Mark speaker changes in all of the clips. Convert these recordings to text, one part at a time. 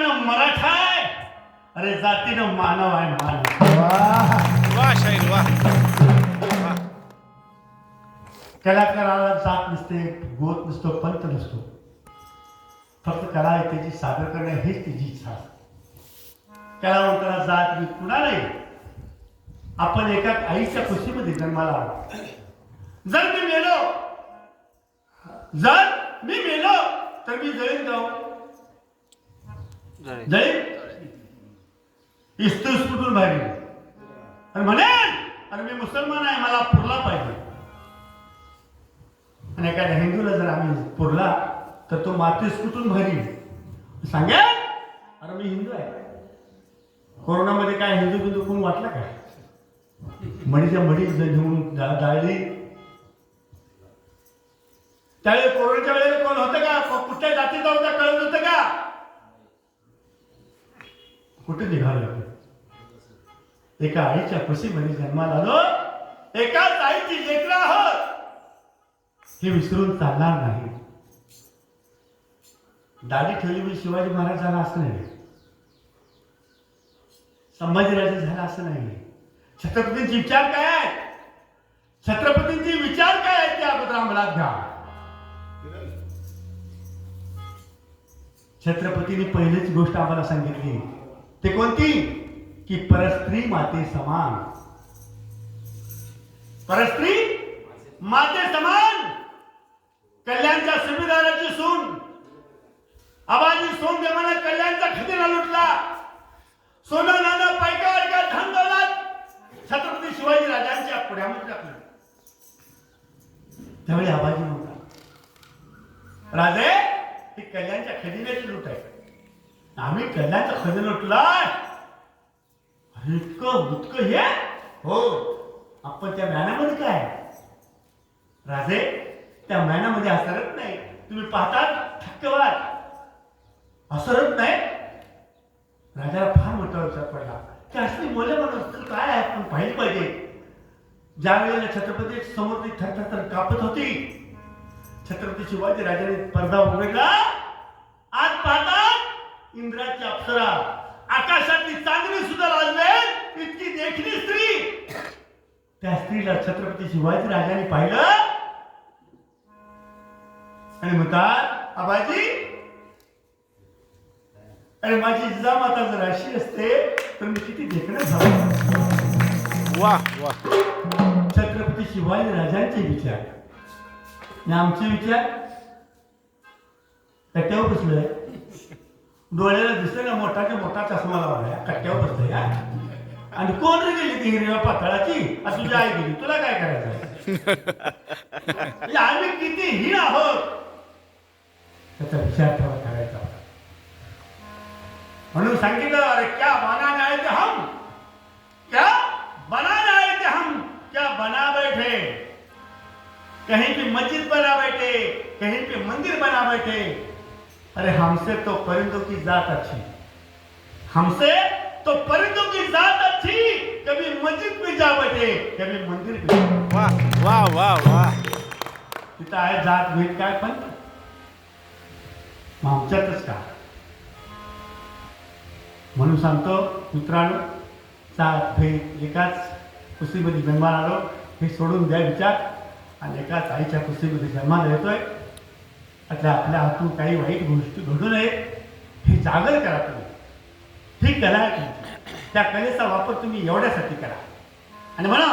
Speaker 1: रक्तानं मराठा आहे. अरे जातीनं मानव आहे मानव.
Speaker 2: वाह
Speaker 3: वा शाहीर वा.
Speaker 1: कलाकाराला जात नसते गोत नसतो पंत नसतो. फक्त कला आहे त्याची सादर करणे हेच त्याची इच्छा कलावंताला जात मी कुणा नाही. आपण एका आईच्या खुशीमध्ये जन्माला जर मी मेलो जर मी मेलो तर मी जळीन जाऊ. जळीन इस्तूस फुटून बाहेर येईल. आणि म्हणेन अरे मी मुसलमान आहे मला पुरला पाहिजे. आणि एखाद्या हिंदूला जर आम्ही पुरला तर तो मातीस कुठून भरी सांगेल अरे मी हिंदू आहे. कोरोनामध्ये काय हिंदू बिंदू कोण वाटला काय मडीच्या मडी घेऊन जा- जाळली त्यावेळी कोरोनाच्या वेळेला कोण होतं का कुठल्या जातीचा होता कळत होतं का? कुठे निघालो आपण? एका आईच्या खुशीमध्ये जन्माला आलो. एकाच आईची लेकर आहोत. हे विसरून चालणार नाही. दाढी ठेवली मी शिवाजी महाराज झाला असं नाही. संभाजीराजे झाला असं नाही. छत्रपतींचे विचार काय आहेत? छत्रपतींचे विचार काय आहेत ते अगोदर आम्हाला घ्या छत्रपतींनी पहिलीच गोष्ट आम्हाला सांगितली. ते कोणती? की परस्त्री माते समान. परस्त्री माते समान. कल्याणच्या सुभेदाराची सून. आबाजी सोन देवाने कल्याणचा खजिना लुटला. सोनं नाणं पैका का धन दौलत. छत्रपती शिवाजी राजांच्या पुढ्यामध्ये टाकलं. त्यावेळी आबाजी नव्हता राजे ही कल्याणच्या खजिन्याची लूट आहे. आम्ही कल्याणचा खजिन लुटलाय. अरे इतकं भुतकं हे? हो आपण त्या मॅनामध्ये काय? राजे त्या मॅनामध्ये असरत नाही. तुम्ही पाहतात थक्कवार. असरत नाही? राजाला फार मोठा विचार पडला. ते असली मूल्यवान वस्तू काय आहे आपण पाहिली पाहिजे? ज्या वेळेला छत्रपती समोर ती थरथर कापत होती छत्रपती शिवाजी राजाने पडदा उघडला. इंद्राची अप्सरा. आकाशातली चांदणी सुद्धा लाजले इतकी देखणी स्त्री. त्या स्त्रीला छत्रपती शिवाजी राजाने पाहिलं. आणि म्हणतात आबाजी अरे माझी जिजामाता जर अशी असते तर मी किती देखणं झालो.
Speaker 3: वा वा
Speaker 1: छत्रपती शिवाजी राजांचे विचार. आमचे विचार? कट्ट्यावर बसलोय. डोळ्याला दिसलं ना की मोठा चष्मा लावला कट्ट्यावर बसतो या आणि कोण रे गेली ती हिरव्या पातळाची? आणि तुझी आई गेली. तुला काय करायचं आम्ही किती हीन आहोत? त्याचा विचार ठेवा करायचा म्हणून सांगितलं अरे क्या बना आए ते हम? क्या बना आए ते हम? क्या बना बैठे? कहीं पे मस्जिद बना बैठे कहीं पे मंदिर बना बैठे अरे हमसे तो परिंदों की जात अच्छी। हमसे तो परिंदों की जात अच्छी। कभी मस्जिद में जा बैठे कभी मंदिर पे जा बैठे.
Speaker 3: वा वा वा वा
Speaker 1: तिथं आहे जात भेट काय पण मग आमच्यातच का। म्हणून सांगतो मित्रांनो जात भेट एकाच कुस्तीमध्ये जन्माला आलो हे सोडून द्या विचार। आणि एकाच आईच्या कुस्तीमध्ये जन्माला येतोय। आता आपल्या हातून काही वाईट गोष्टी घडू नये हे जागर करा तुम्ही ही कला आहे त्या कलेचा वापर तुम्ही एवढ्यासाठी करा आणि म्हणा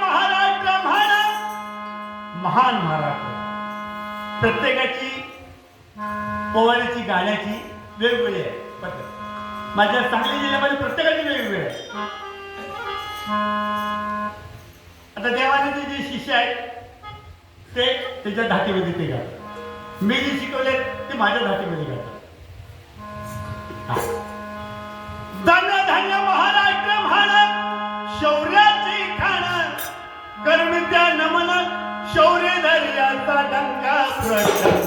Speaker 1: महाराष्ट्र महान महाराष्ट्र प्रत्येकाची पोवाड्याची गाण्याची वेगवेगळी आहे पद्धत माझ्या सांगली जिल्ह्यामध्ये प्रत्येकाची वेगवेगळी आहे आता देवाने जे शिष्य आहेत ते त्याच्या धाटीमध्ये ते घालतात. मी जे शिकवले ते माझ्या धाटीमध्ये घालतात. धन्य धन्य महाराष्ट्र म्हाण शौर्याची खाण! कर्मित्या नमन! शौर्य धैर्याचा डंका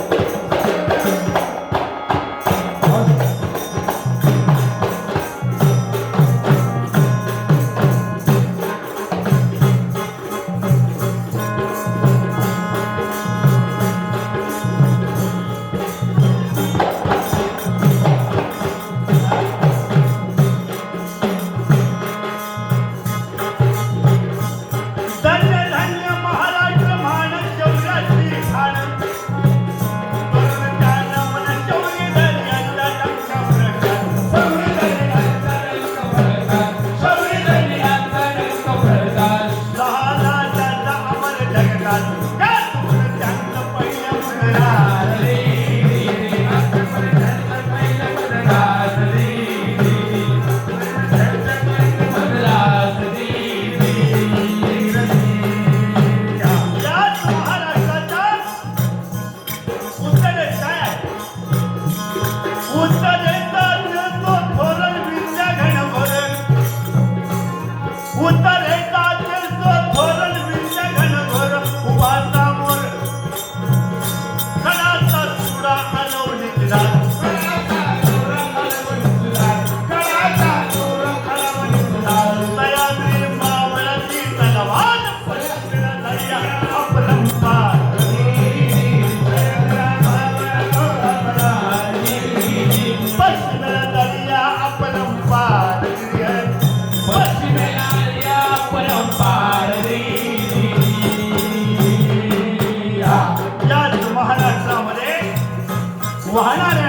Speaker 1: 我还在那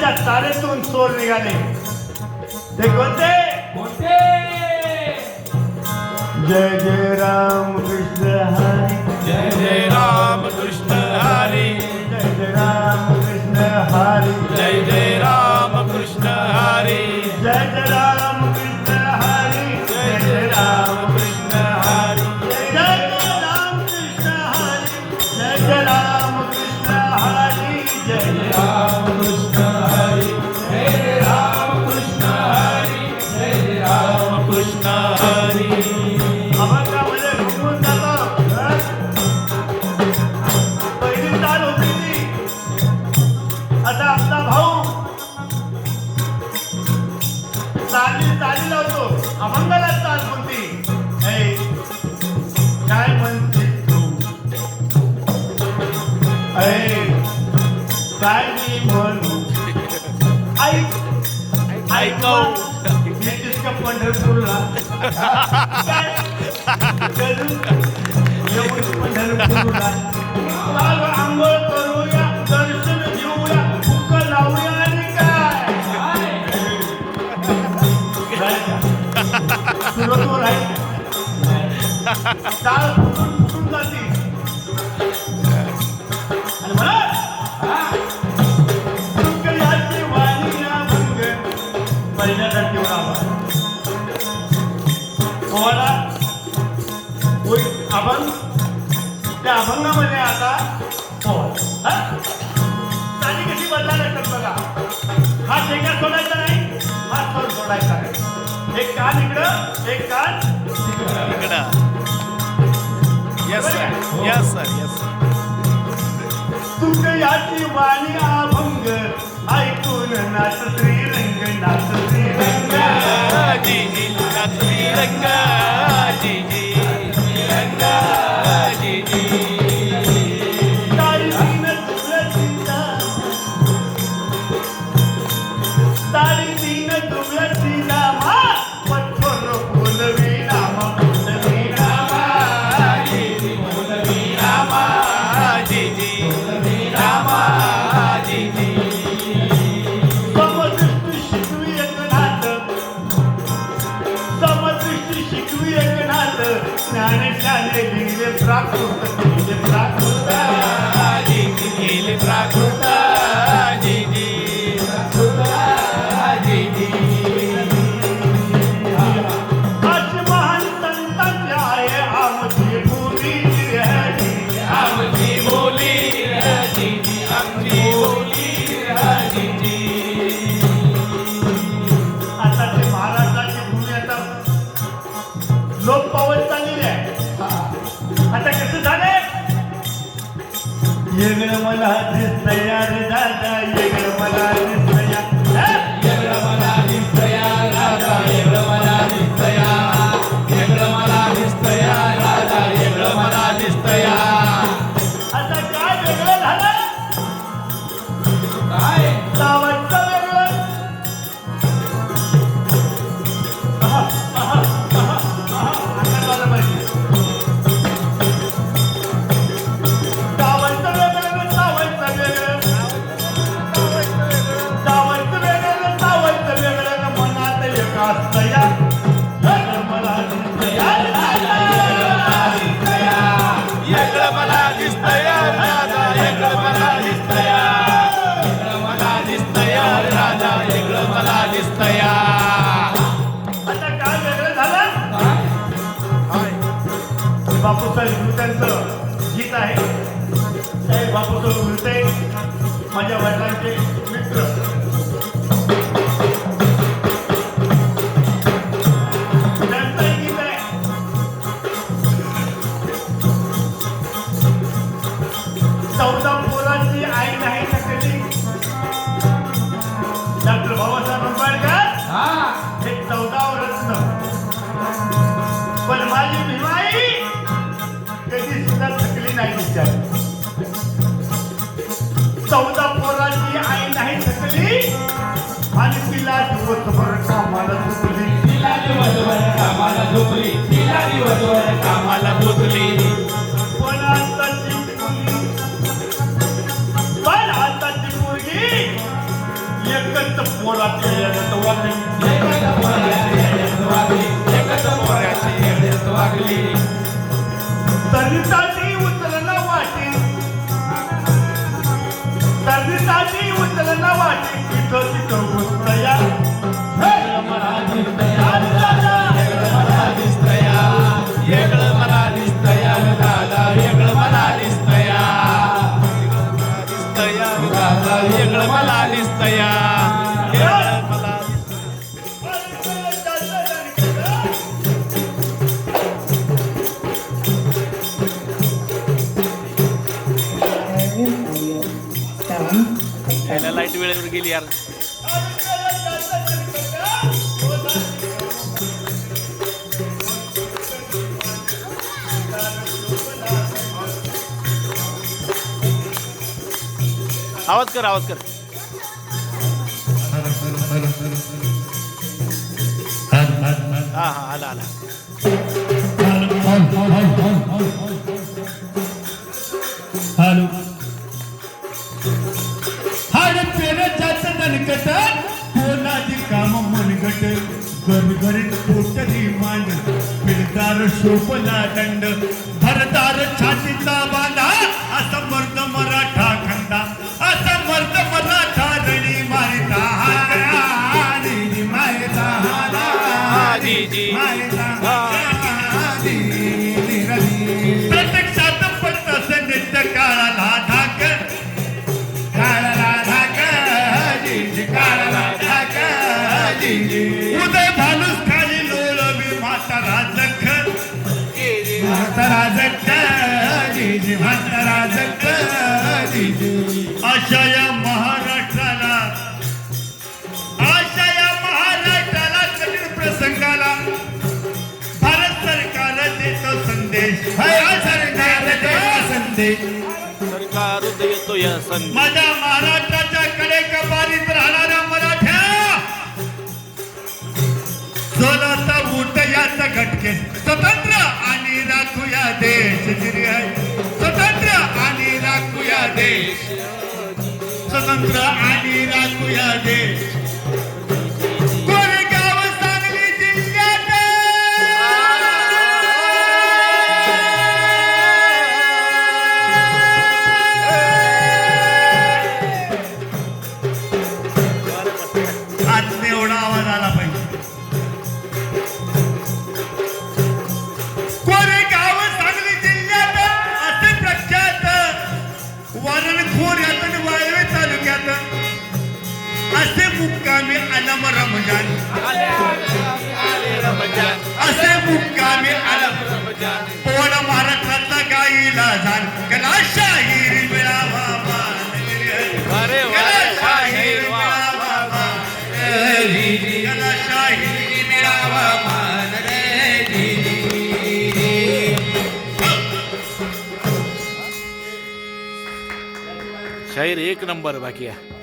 Speaker 1: पाण्याच्या तारेतून चोर निघाले. ते कोणते?
Speaker 2: कोणते?
Speaker 1: जय जय राम कृष्ण हरी.
Speaker 3: जय जय राम कृष्ण हरी.
Speaker 1: जय जय राम कृष्ण हरी.
Speaker 3: जय जय राम कृष्ण हरी.
Speaker 1: जय जय राम बाळगी म्हणू ऐक
Speaker 3: ऐकव
Speaker 1: भेटीस का पंढरपूरला? काय? चलू. येऊ पंढरपूरला? बाल आंघोळ करूया दर्शन घेऊया बुक लावूया आणि काय? हाय. तुम्हाला होईल अभंग त्या अभंगामध्ये आता पोहा चाली कशी बदलायला तर बघा. हा शेका सोडायचा नाही हा स्वर सोडायचा नाही. एक कान इकडं एक कान
Speaker 3: इकडं yes sir yes sir yes
Speaker 1: तुक याची वाणी अभंग ऐकून नाचत
Speaker 3: जी जी जी
Speaker 4: गीत आहे. साहेब बापूचं मृते माझ्या वडिलांचे मित्र.
Speaker 2: know, పిల్లలన్న వాటి పిట్టో పిట్టో వస్తాయా
Speaker 3: ఎక్కడ మళ్ళా నిస్తాయా लाइट यार आवाज कर आवाज कर हा हा आला आला
Speaker 1: पेरच्याच दणकट हो काम मनगट. गरगरीत पोटरी मान फिरदार शोभला दंड. भरदार छातीचा बांधा असं संदेश सरकार देतो
Speaker 3: या संधी
Speaker 1: माझ्या महाराष्ट्राच्या कडे कपारीत राहणाऱ्या मराठ्या सोलाचा उठ याचा घटके स्वतंत्र आणि राखूया देश स्वतंत्र आणि राखूया देश. स्वतंत्र आणि राखूया मुक्कामी अलम रमजान असे मुक्कामी अलम पोड महाराष्ट्रातला गाईला जाण कला शाहीर मिळावा कला शाहीर. मिळावा मानगिरी. कला शाहीर मिळावा मानगिरी.
Speaker 3: शाहीर एक नंबर बाकी आहे